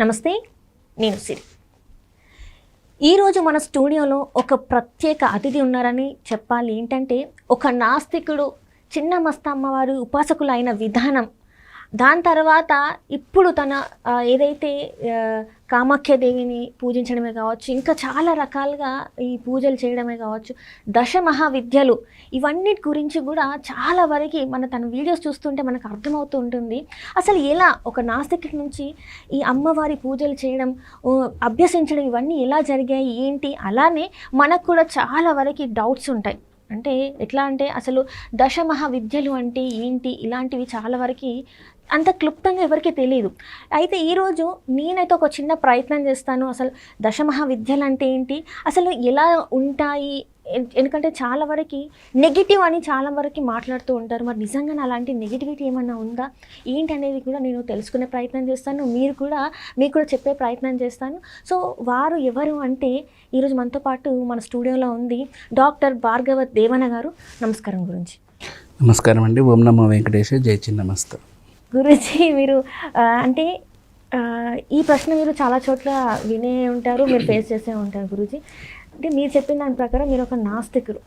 నమస్తే నేను సిరి. ఈరోజు మన స్టూడియోలో ఒక ప్రత్యేక అతిథి ఉన్నారని చెప్పాలి ఏంటంటే ఒక నాస్తికుడు చిన్న మస్తమ్మవారు ఉపాసకులు అయిన విధానం దాని తర్వాత ఇప్పుడు తన ఏదైతే కామాఖ్యదేవిని పూజించడమే కావచ్చు ఇంకా చాలా రకాలుగా ఈ పూజలు చేయడమే కావచ్చు దశ మహావిద్యలు ఇవన్నిటి గురించి కూడా చాలా వరకు మన తన వీడియోస్ చూస్తుంటే మనకు అర్థమవుతూ ఉంటుంది. అసలు ఎలా ఒక నాస్తిక నుంచి ఈ అమ్మవారి పూజలు చేయడం అభ్యసించడం ఇవన్నీ ఎలా జరిగాయి ఏంటి? అలానే మనకు కూడా చాలా వరకు డౌట్స్ ఉంటాయి. అంటే ఎట్లా అంటే అసలు దశ మహావిద్యలు అంటే ఏంటి? ఇలాంటివి చాలా వరకు అంత క్లుప్తంగా ఎవరికీ తెలియదు అయితే ఈరోజు నేనైతే ఒక చిన్న ప్రయత్నం చేస్తాను. అసలు దశ మహావిద్యలు అంటే ఏంటి? అసలు ఎలా ఉంటాయి? ఎందుకంటే చాలా వరకు నెగిటివ్ అని చాలా వరకు మాట్లాడుతూ ఉంటారు. మరి నిజంగా అలాంటి నెగిటివిటీ ఏమన్నా ఉందా? ఏంటి అనేది కూడా నేను తెలుసుకునే ప్రయత్నం చేస్తాను. మీరు కూడా మీకు కూడా చెప్పే ప్రయత్నం చేస్తాను. సో వారు ఎవరు అంటే ఈరోజు మనతో పాటు మన స్టూడియోలో ఉంది డాక్టర్ భార్గవ దేవన గారు. నమస్కారం గురించి. నమస్కారం అండి. ఓం నమ వెంకటేశ. జై చిన్నమస్త గురుజీ మీరు అంటే ఈ ప్రశ్న మీరు చాలా చోట్ల వినే ఉంటారు మీరు ఫేస్ చేసే ఉంటారు గురుజీ. అంటే మీరు చెప్పిన దాని ప్రకారం మీరు ఒక నాస్తికులు.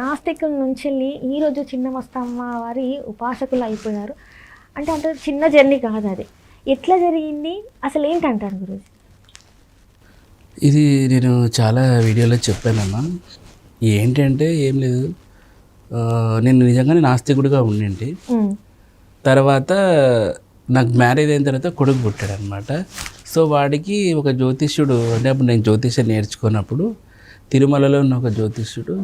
నాస్తికుల నుంచి వెళ్ళి ఈరోజు చిన్న మస్తమ్మ వారి ఉపాసకులు అయిపోయారు. అంటే అంటే చిన్న జర్నీ కాదు అది. ఎట్లా జరిగింది? అసలు ఏంటంటారు గురుజీ? ఇది నేను చాలా వీడియోలో చెప్పానమ్మా. ఏంటంటే ఏం లేదు. నేను నిజంగానే నాస్తికుడిగా ఉండింటి. తర్వాత నాకు మ్యారేజ్ అయిన తర్వాత కొడుకు పుట్టాడు అనమాట సో వాడికి ఒక జ్యోతిష్యుడు అంటే అప్పుడు నేను జ్యోతిష్యం నేర్చుకున్నప్పుడు తిరుమలలో ఉన్న ఒక జ్యోతిష్యుడు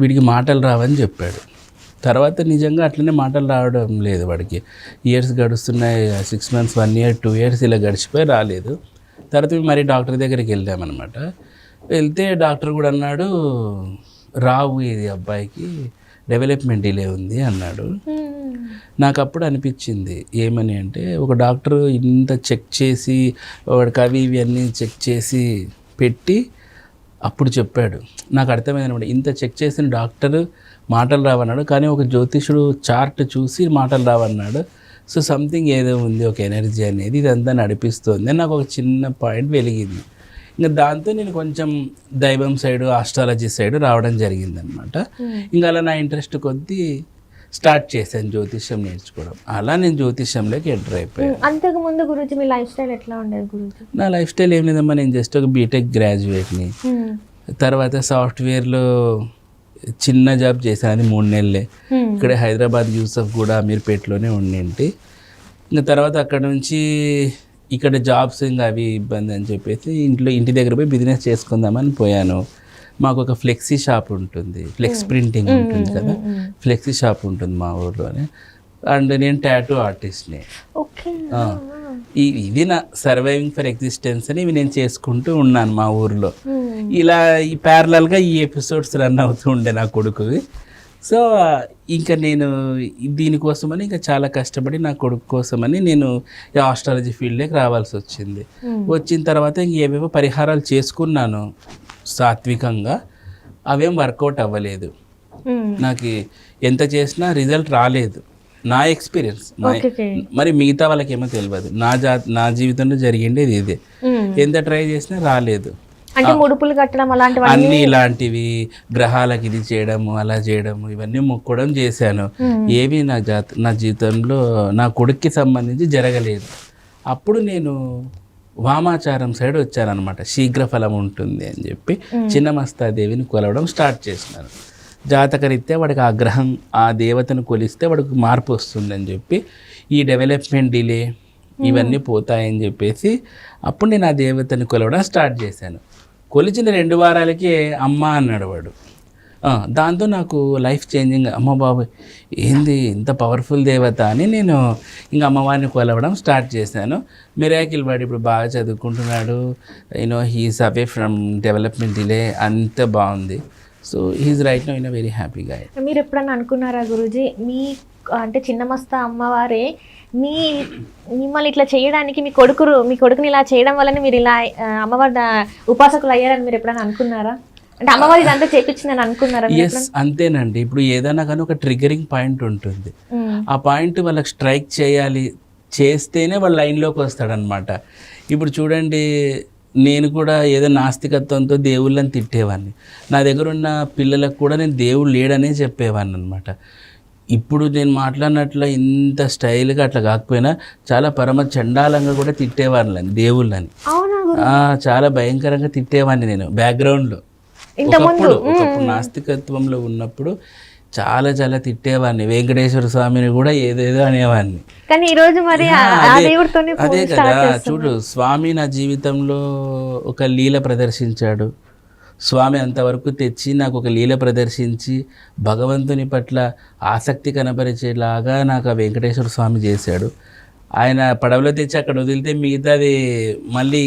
వీడికి మాటలు రావని చెప్పాడు. తర్వాత నిజంగా అట్లనే మాటలు రావడం లేదు వాడికి. Years గడుస్తున్నాయి six months one year two years ఇలా గడిచిపోయి రాలేదు. తర్వాత మరి డాక్టర్ దగ్గరికి వెళ్ళామన్నమాట వెళ్తే డాక్టర్ కూడా అన్నాడు రావు ఇది అబ్బాయికి డెవలప్మెంట్ డిలే ఉంది అన్నాడు. నాకు అప్పుడు అనిపించింది ఏమని అంటే ఒక డాక్టర్ ఇంత చెక్ చేసి వాడికి అవి ఇవి అన్నీ చెక్ చేసి పెట్టి అప్పుడు చెప్పాడు. నాకు అర్థమైంది అనమాట ఇంత చెక్ చేసిన డాక్టర్ మాటలు రావన్నాడు కానీ ఒక జ్యోతిషుడు చార్ట్ చూసి మాటలు రావన్నాడు. సో సంథింగ్ ఏదో ఉంది ఒక ఎనర్జీ అనేది ఇదంతా నడిపిస్తుంది నాకు ఒక చిన్న పాయింట్ వెలిగింది. ఇంకా దాంతో నేను కొంచెం దైవం సైడ్ ఆస్ట్రాలజీ సైడ్ రావడం జరిగిందనమాట. ఇంకా అలా నా ఇంట్రెస్ట్ కొద్దీ స్టార్ట్ చేశాను జ్యోతిష్యం నేర్చుకోవడం. అలా నేను జ్యోతిష్యంలోకి ఎంటర్ అయిపోయాను. అంతకు ముందు గురుజీ మీ లైఫ్ స్టైల్ ఎట్లా ఉండేది గురుజీ? నా లైఫ్ స్టైల్ ఏం లేదమ్మా నేను జస్ట్ ఒక బీటెక్ గ్రాడ్యుయేట్ని. తర్వాత సాఫ్ట్వేర్లో చిన్న జాబ్ చేశాను అది మూడు నెలలే. ఇక్కడ హైదరాబాద్ యూసఫ్ కూడా అమీర్పేటలోనే ఉండింటి. ఇంకా తర్వాత అక్కడ నుంచి ఇక్కడ జాబ్స్ ఇంకా అవి ఇబ్బంది అని చెప్పేసి ఇంట్లో ఇంటి దగ్గర పోయి బిజినెస్ చేసుకుందామని పోయాను. మాకు ఒక ఫ్లెక్సీ షాప్ ఉంటుంది. ఫ్లెక్స్ ప్రింటింగ్ ఉంటుంది కదా. ఫ్లెక్సీ షాప్ ఉంటుంది మా ఊర్లోనే అండ్ నేను టాటూ ఆర్టిస్ట్ని. ఇది నా సర్వైవింగ్ ఫర్ ఎగ్జిస్టెన్స్ అని ఇవి నేను చేసుకుంటూ ఉన్నాను మా ఊర్లో. ఇలా ఈ ప్యారలల్గా ఈ ఎపిసోడ్స్ రన్ అవుతూ ఉండే నా కొడుకువి. సో ఇంకా నేను దీనికోసమని ఇంకా చాలా కష్టపడి నా కొడుకు కోసమని నేను ఆస్ట్రాలజీ ఫీల్డ్లోకి రావాల్సి వచ్చింది. వచ్చిన తర్వాత ఇంక ఏవేవో పరిహారాలు చేసుకున్నాను. సాత్వికంగా అవేం వర్కౌట్ అవ్వలేదు. ఉమ్, నాకు ఎంత చేసినా రిజల్ట్ రాలేదు. నా ఎక్స్పీరియన్స్ మరి మిగతా వాళ్ళకేమో తెలియదు నా జా నా జీవితంలో జరిగిండేది ఇదే. ఉమ్. ఎంత ట్రై చేసినా రాలేదు. అంటే ముడుపులు కట్టడం అలాంటివన్నీ? అన్ని ఇలాంటివి గ్రహాలకి ఇది చేయడము అలా చేయడము ఇవన్నీ మొక్కడం చేశాను. ఏవి నా జాత నా జీవితంలో నా కొడుక్కి సంబంధించి జరగలేదు. అప్పుడు నేను వామాచారం సైడ్ వచ్చానమాట శీఘ్ర ఫలం ఉంటుంది అని చెప్పి చిన్నమస్తాదేవిని కొలవడం స్టార్ట్ చేసినాను జాతకరీత్యా వాడికి ఆ గ్రహం ఆ దేవతను కొలిస్తే వాడికి మార్పు వస్తుందని చెప్పి ఈ డెవలప్మెంట్ డిలే ఇవన్నీ పోతాయని చెప్పేసి అప్పుడు నేను ఆ దేవతని కొలవడం స్టార్ట్ చేశాను. కొలిచిన రెండు వారాలకే అమ్మ అన్నాడు వాడు. దాంతో నాకు లైఫ్ చేంజింగ్ అమ్మ బాబు ఏంది ఇంత పవర్ఫుల్ దేవత అని నేను ఇంకా అమ్మవారిని కొలవడం స్టార్ట్ చేశాను. మిరాకిల్ వాడు ఇప్పుడు బాగా చదువుకుంటున్నాడు. You know he's away from development delay అంత బాగుంది. So he's right now in a very హ్యాపీగా మీరు ఎప్పుడన్నా అనుకున్నారా గురూజీ మీ అంటే చిన్నమస్త అమ్మవారే మీ మిమ్మల్ని ఇట్లా చేయడానికి మీ కొడుకురు మీ కొడుకుని ఇలా చేయడం వల్లనే మీరు ఇలా అమ్మవారి ఉపాసకులు అయ్యారని మీరు ఎప్పుడైనా అనుకున్నారా? అంటే అమ్మవారి ఇదంతా చేపించిందని అనుకున్నారా ఎస్ అంతేనండి. ఇప్పుడు ఏదైనా కానీ ఒక ట్రిగరింగ్ పాయింట్ ఉంటుంది. ఆ పాయింట్ వాళ్ళకి స్ట్రైక్ చేయాలి చేస్తేనే వాళ్ళు లైన్లోకి వస్తాడనమాట ఇప్పుడు చూడండి నేను కూడా ఏదో నాస్తికత్వంతో దేవుళ్ళని తిట్టేవాడిని నా దగ్గర ఉన్న పిల్లలకు కూడా నేను దేవుడు లేడనే చెప్పేవాడిని అనమాట ఇప్పుడు నేను మాట్లాడినట్లు ఇంత స్టైల్గా అట్లా కాకపోయినా చాలా పరమ చండాలంగా కూడా తిట్టేవాళ్ళని దేవుళ్ళని. చాలా భయంకరంగా తిట్టేవాడిని నేను బ్యాక్గ్రౌండ్లో ఒకప్పుడు నాస్తికత్వంలో ఉన్నప్పుడు చాలా చాలా తిట్టేవాడిని. వెంకటేశ్వర స్వామిని కూడా ఏదేదో అనేవాడిని. కానీ ఈ రోజు మరి అదే- కదా చూడు స్వామి నా జీవితంలో ఒక లీల ప్రదర్శించాడు. స్వామి అంతవరకు తెచ్చి నాకు ఒక లీల ప్రదర్శించి భగవంతుని పట్ల ఆసక్తి కనబరిచేలాగా నాకు ఆ వెంకటేశ్వర స్వామి చేశాడు. ఆయన పడవలో తెచ్చి అక్కడ వదిలితే మిగతాది మళ్ళీ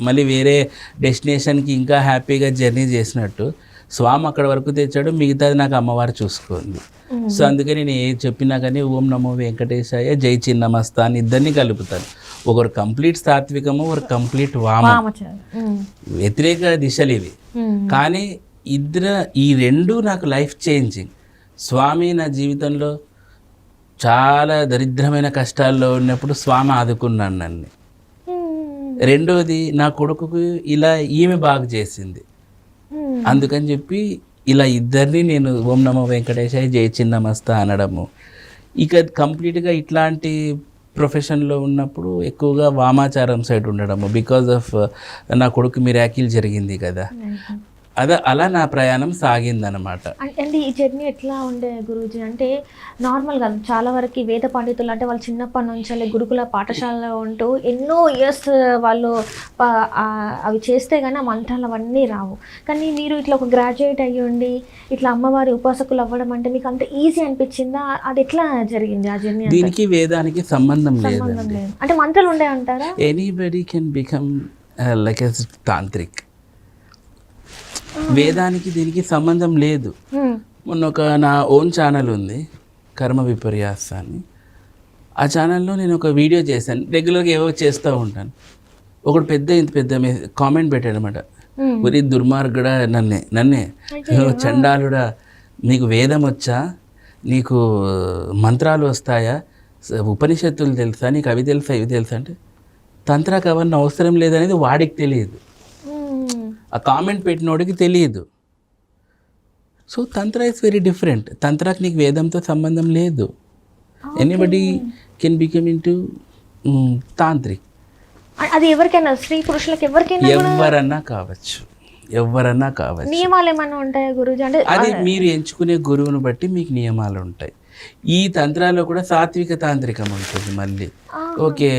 మళ్ళీ వేరే డెస్టినేషన్కి ఇంకా హ్యాపీగా జర్నీ చేసినట్టు. స్వామి అక్కడ వరకు తెచ్చాడు మిగతాది నాకు అమ్మవారు చూసుకుంది సో అందుకని నేను ఏది చెప్పినా కానీ ఓం నమో వెంకటేశాయ జై చిన్నమస్త అని ఇద్దరిని కలుపుతాను. ఒకరు కంప్లీట్ సాత్వికము ఒకరు కంప్లీట్ వామ. వ్యతిరేక దిశలు ఇవి. కానీ ఇద్దరు ఈ రెండు నాకు లైఫ్ చేంజింగ్. స్వామి నా జీవితంలో చాలా దరిద్రమైన కష్టాల్లో ఉన్నప్పుడు స్వామి ఆదుకున్నాను నన్ను. రెండోది నా కొడుకుకు ఇలా ఈమె బాగు చేసింది. అందుకని చెప్పి ఇలా ఇద్దరిని నేను ఓం నమో వెంకటేశాయ జై చిన్నమస్త అనడము. ఇక కంప్లీట్గా ఇట్లాంటి ప్రొఫెషన్లో ఉన్నప్పుడు ఎక్కువగా వామాచారం సైడ్ ఉండడము. బికాజ్ ఆఫ్ నా కొడుకు మిరాకిల్ జరిగింది కదా. అదే అలా నా ప్రయాణం సాగిందనమాట. అంటే ఈ జర్నీ ఎట్లా ఉండే గురూజీ? అంటే నార్మల్గా చాలా వరకు వేద పండితులు అంటే వాళ్ళు చిన్నప్పటి నుంచి గురుకుల పాఠశాలలో ఉంటూ ఎన్నో ఇయర్స్ వాళ్ళు అవి చేస్తే కానీ ఆ మంత్రాలు అవన్నీ రావు. కానీ మీరు ఇట్లా ఒక గ్రాడ్యుయేట్ అయ్యి ఉండి ఇట్లా అమ్మవారి ఉపాసకులు అవ్వడం అంటే మీకు అంత ఈజీ అనిపించిందా? అది ఎట్లా జరిగింది ఆ జర్నీ దీనికి వేదానికి సంబంధం లేదు. అంటే మంత్రాలు ఉండే అంటారా? Anybody can become like a tantrik. వేదానికి దీనికి సంబంధం లేదు. మొన్న ఒక నా ఓన్ ఛానల్ ఉంది కర్మ విపర్యాస అని ఆ ఛానల్లో నేను ఒక వీడియో చేశాను రెగ్యులర్గా ఏవో చేస్తూ ఉంటాను. ఒకడు పెద్ద ఇంత పెద్ద కామెంట్ పెట్టాడు అనమాట. ఉరి దుర్మార్గుడా నన్నే నన్నే. చండాలుడా నీకు వేదం వచ్చా? నీకు మంత్రాలు వస్తాయా? ఉపనిషత్తులు తెలుసా? నీకు అవి తెలుసా? ఇవి తెలుసా? అంటే తంత్రాకు అవన్నీ అవసరం లేదనేది వాడికి తెలియదు. ఆ కామెంట్ పెట్టినోడికి తెలియదు. So Tantra is very different తంత్రాకి నీకు వేదంతో సంబంధం లేదు. Anybody can become into tantrik అది ఎవరికైనా స్త్రీ పురుషులకు ఎవరికైనా ఎవరన్నా కావచ్చు. ఎవరన్నా కావచ్చు. నియమాలు ఏమైనా ఉంటాయా గురూజీ? అంటే అది మీరు ఎంచుకునే గురువుని బట్టి మీకు నియమాలు ఉంటాయి. ఈ తంత్రాల్లో కూడా సాత్విక తాంత్రికం ఉంటుంది మళ్ళీ. ఓకే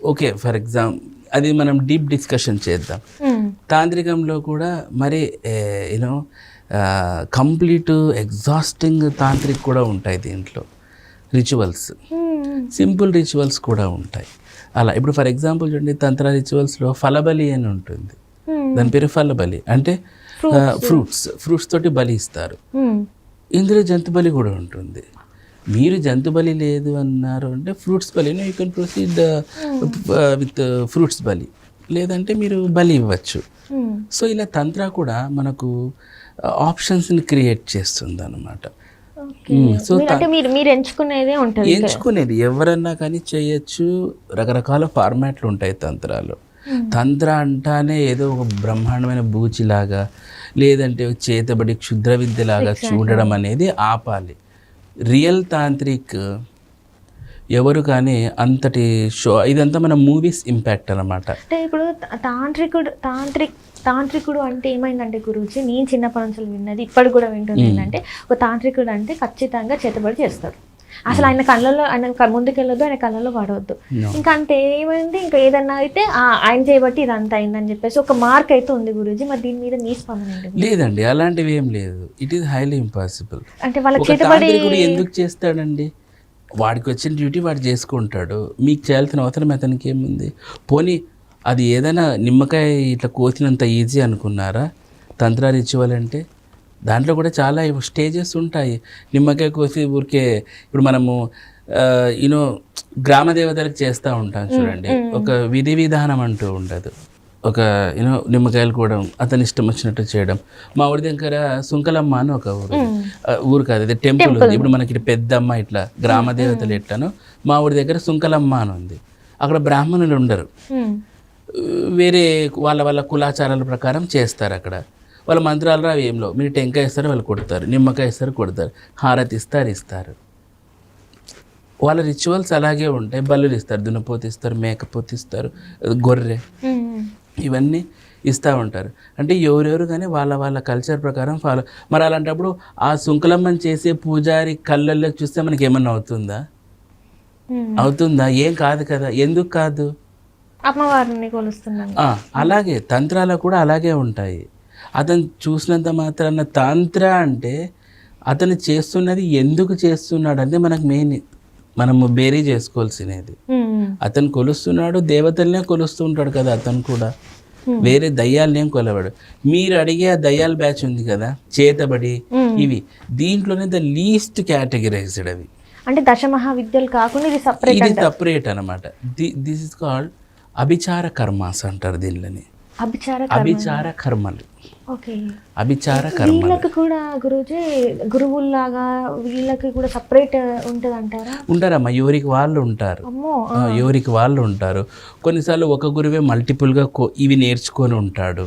ఓకే ఫర్ ఎగ్జాంపుల్ అది మనం డీప్ డిస్కషన్ చేద్దాం. ఉమ్. తాంత్రికంలో కూడా మరి యూనో కంప్లీట్ ఎగ్జాస్టింగ్ తాంత్రిక్ కూడా ఉంటాయి దీంట్లో. రిచువల్స్. ఉమ్. సింపుల్ రిచువల్స్ కూడా ఉంటాయి. అలా ఇప్పుడు ఫర్ ఎగ్జాంపుల్ చూడండి తంత్ర రిచువల్స్లో ఫలబలి అని ఉంటుంది. ఉమ్. దాని పేరు ఫలబలి. అంటే ఫ్రూట్స్ ఫ్రూట్స్ తోటి బలి ఇస్తారు. ఇందులో జంతు బలి కూడా ఉంటుంది. మీరు జంతు బలి లేదు అన్నారు అంటే ఫ్రూట్స్ బలి. You can proceed with fruits bali. లేదంటే మీరు బలి ఇవ్వచ్చు. సో ఇలా తంత్ర కూడా మనకు ఆప్షన్స్ని క్రియేట్ చేస్తుంది అనమాట. సో మీరు- ఎంచుకునేదే ఉంటుంది ఎంచుకునేది ఎవరన్నా కానీ చేయొచ్చు. రకరకాల ఫార్మాట్లు ఉంటాయి తంత్రాలు. తంత్ర అంటానే ఏదో ఒక బ్రహ్మాండమైన బూచిలాగా లేదంటే చేతబడి క్షుద్ర విద్యలాగా చూడడం అనేది ఆపాలి. రియల్ తాంత్రిక్ ఎవరు కానీ అంతటి షో ఇదంతా మన మూవీస్ ఇంపాక్ట్ అనమాట అంటే ఇప్పుడు తాంత్రికుడు తాంత్రిక్ తాంత్రికుడు అంటే ఏమైందంటే గురించి నేను చిన్నప్పటి నుంచి విన్నది ఇప్పటికి కూడా వింటుంది ఏంటంటే ఒక తాంత్రికుడు అంటే ఖచ్చితంగా చేతబడి చేస్తాడు. అసలు ఆయన కళ్ళలో ఆయన ముందుకెళ్ళొద్దు ఆయన కళ్ళలో పడవద్దు. ఇంకా అంతే ఏమైంది? ఇంకా ఏదన్నా అయితే ఆయన చేయబట్టి ఇదంతా అయిందని చెప్పేసి ఒక మార్క్ అయితే ఉంది గురూజీ. మరి దీని మీద మీ స్పందన లేదండి అలాంటివి ఏం లేదు. ఇట్ ఈస్ హైలీ ఇంపాసిబుల్ అంటే వాళ్ళ చేతబడి ఎందుకు చేస్తాడండి? వాడికి వచ్చిన డ్యూటీ వాడు చేసుకుంటాడు. మీకు చేయాల్సిన అవసరం అతనికి ఏముంది? పోనీ అది ఏదైనా నిమ్మకాయ ఇట్లా కోసినంత ఈజీ అనుకున్నారా? తంత్ర రిచువల్ అంటే దాంట్లో కూడా చాలా స్టేజెస్ ఉంటాయి. నిమ్మకాయ కోసి ఊరికే ఇప్పుడు మనము యూనో గ్రామ దేవతలకు చేస్తూ ఉంటాం చూడండి. ఒక విధి విధానం అంటూ ఉండదు. ఒక యూనో నిమ్మకాయలు కూడా అతని ఇష్టం వచ్చినట్టు చేయడం. మా ఊరి దగ్గర సుంకలమ్మ అని ఒక ఊరు ఊరు కాదు ఇది టెంపుల్ ఉంది. ఇప్పుడు మనకి పెద్దమ్మ ఇట్లా గ్రామ దేవతలు ఎట్లానో మా ఊరి దగ్గర సుంకలమ్మ అని ఉంది. అక్కడ బ్రాహ్మణులు ఉండరు. వేరే వాళ్ళ వాళ్ళ కులాచారాల ప్రకారం చేస్తారు అక్కడ. వాళ్ళ మంత్రాలు రావు ఏంలో మీరు టెంకాయ ఇస్తారు వాళ్ళు కొడతారు. నిమ్మకాయ ఇస్తారు కొడతారు. హారతి ఇస్తారు ఇస్తారు. వాళ్ళ రిచువల్స్ అలాగే ఉంటాయి. బల్లులు ఇస్తారు దున్నపోతు ఇస్తారు మేకపోతు ఇస్తారు గొర్రె. ఇవన్నీ ఇస్తూ ఉంటారు. అంటే ఎవరెవరు కానీ వాళ్ళ వాళ్ళ కల్చర్ ప్రకారం ఫాలో మరి అలాంటప్పుడు ఆ సుంకలమ్మని చేసే పూజారి కళ్ళల్లో చూస్తే మనకి ఏమన్నా అవుతుందా. అవుతుందా? ఏం కాదు కదా. ఎందుకు కాదు? అమ్మవారిని కొలుస్తున్నాను ఆ, అలాగే. తంత్రాలు కూడా అలాగే ఉంటాయి. అతను చూసినంత మాత్రాన తంత్ర అంటే అతను చేస్తున్నది ఎందుకు చేస్తున్నాడు అంటే మనకు మెయిన్ మనము బేరీ చేసుకోవాల్సినది. అతను కొలుస్తున్నాడు దేవతలనే కొలుస్తూ ఉంటాడు కదా అతను కూడా. వేరే దయ్యాలనేం కొలవాడు? మీరు అడిగే ఆ దయ్యాల బ్యాచ్ ఉంది కదా చేతబడి ఇవి. దీంట్లోనే ద లీస్ట్ కేటగిరైజ్డ్ అవి. అంటే దశమహావిద్యలు కాకుండా ఇది సపరేట్ ఇది సపరేట్ అనమాట this is called abhichara karmas అంటారు దీనిలోని. అభిచార అభిచార కర్మలు. అభిచార వీళ్ళకి కూడా గురుజీ గురువుల్లాగా వీళ్ళకి కూడా సపరేట్ ఉంటది అంటారా ఉంటారమ్మా ఎవరికి వాళ్ళు ఉంటారు. ఎవరికి వాళ్ళు ఉంటారు. కొన్నిసార్లు ఒక గురువే మల్టిపుల్గా ఇవి నేర్చుకొని ఉంటాడు.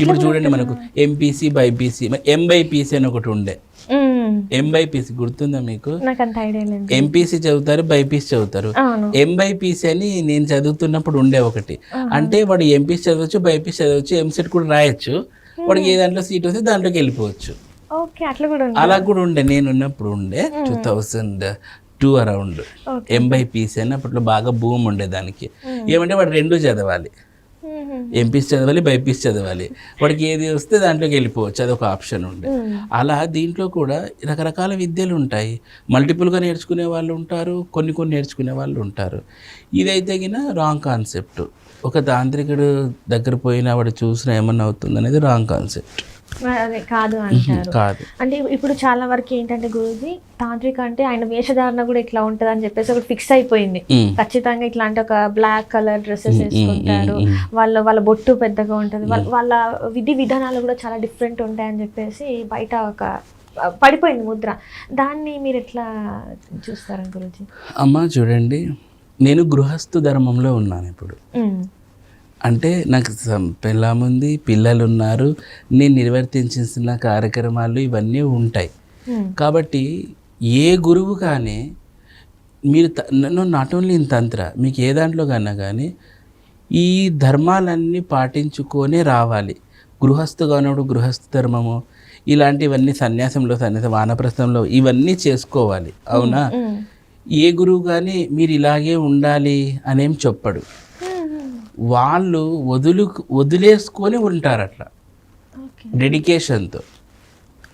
ఇప్పుడు చూడండి మనకు ఎంపీసీ బైపీసీ ఎంబైపీసీ అని ఒకటి ఉండే. ఎంబైపీసీ గుర్తుందా మీకు? ఎంపీసీ చదువుతారు బైపీసీ చదువుతారు. ఎంబైపీసీ అని నేను చదువుతున్నప్పుడు ఉండే ఒకటి. అంటే వాడు ఎంపీసీ చదవచ్చు బైపీసీ చదవచ్చు ఎంసెట్ కూడా రాయొచ్చు. వాడికి ఏ దాంట్లో సీట్ వస్తే దాంట్లోకి వెళ్ళిపోవచ్చు. అలా కూడా ఉండే. నేను ఉన్నప్పుడు ఉండే two thousand two around MBiPC అని అప్పట్లో బాగా భూమి ఉండే దానికి ఏమంటే వాడు రెండు చదవాలి. ఎంపీసీ చదవాలి? బైపీసీ చదవాలి. వాడికి ఏది వస్తే దాంట్లోకి వెళ్ళిపోవచ్చు. అదొక ఆప్షన్ ఉండే. అలా దీంట్లో కూడా రకరకాల విద్యలు ఉంటాయి. మల్టిపుల్గా నేర్చుకునే వాళ్ళు ఉంటారు. కొన్ని కొన్ని నేర్చుకునే వాళ్ళు ఉంటారు. ఇదైతే గిన రాంగ్ కాన్సెప్ట్. ఒక తాంత్రికుడు దగ్గర పోయినా వాడు చూసినా ఏమన్నా అవుతుంది అనేది రాంగ్ కాన్సెప్ట్. అదే కాదు అంటారు. కాదు. అంటే ఇప్పుడు చాలా వరకు ఏంటంటే గురుజీ తాంత్రిక అంటే ఆయన వేషధారణ కూడా ఇట్లా ఉంటది అని చెప్పేసి ఒకటి ఫిక్స్ అయిపోయింది. ఖచ్చితంగా ఇట్లాంటి ఒక బ్లాక్ కలర్ డ్రెస్సెస్ వేసుకుంటారు. వాళ్ళ వాళ్ళ బొట్టు పెద్దగా ఉంటది. వాళ్ళ వాళ్ళ విధి విధానాలు కూడా చాలా డిఫరెంట్ ఉంటాయని చెప్పేసి బయట ఒక పడిపోయింది ముద్ర. దాన్ని మీరు ఎట్లా చూస్తారు గురుజీ? అమ్మ చూడండి. నేను గృహస్థు ధర్మంలో ఉన్నాను ఇప్పుడు. అంటే నాకు సం- పెళ్ళాం ఉంది పిల్లలు ఉన్నారు నేను నిర్వర్తించిన కార్యక్రమాలు ఇవన్నీ ఉంటాయి. కాబట్టి ఏ గురువు కానీ మీరు నాట్ ఓన్లీ ఇన్ తంత్ర మీకు ఏ దాంట్లో కన్నా కానీ ఈ ధర్మాలన్నీ పాటించుకొనే రావాలి గృహస్థుగా ఉన్నప్పుడు గృహస్థ ధర్మము ఇలాంటివన్నీ సన్యాసంలో సన్యాసం వానప్రస్థంలో ఇవన్నీ చేసుకోవాలి అవునా. ఏ గురువు కానీ మీరు ఇలాగే ఉండాలి అనేం చెప్పడు. వాళ్ళు వదులు వదిలేసుకొని ఉంటారు అట్లా డెడికేషన్తో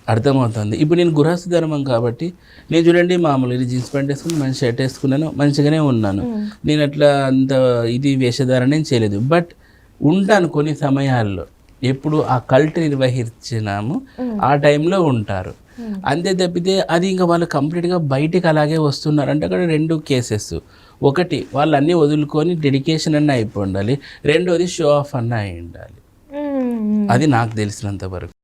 అర్థమవుతుంది. ఇప్పుడు నేను గృహస్థ ధర్మం కాబట్టి నేను చూడండి మామూలు ఇది జీన్స్ ప్యాంట్ వేసుకుని మంచి షర్ట్ వేసుకున్నాను మంచిగానే ఉన్నాను. నేను అట్లా అంత ఇది వేషధారణ చేయలేదు. బట్ ఉంటాను కొన్ని సమయాల్లో. ఎప్పుడు ఆ కల్ట్ నిర్వహించినాము ఆ టైంలో ఉంటారు. అంతే తప్పితే అది ఇంకా వాళ్ళు కంప్లీట్గా బయటికి అలాగే వస్తున్నారు. అంటే అక్కడ రెండు కేసెస్. ఒకటి వాళ్ళు అన్నీ వదులుకొని డెడికేషన్ అన్న అయిపోయి ఉండాలి రెండోది షో ఆఫ్ అన్న అయి ఉండాలి. అది నాకు తెలిసినంత వరకు.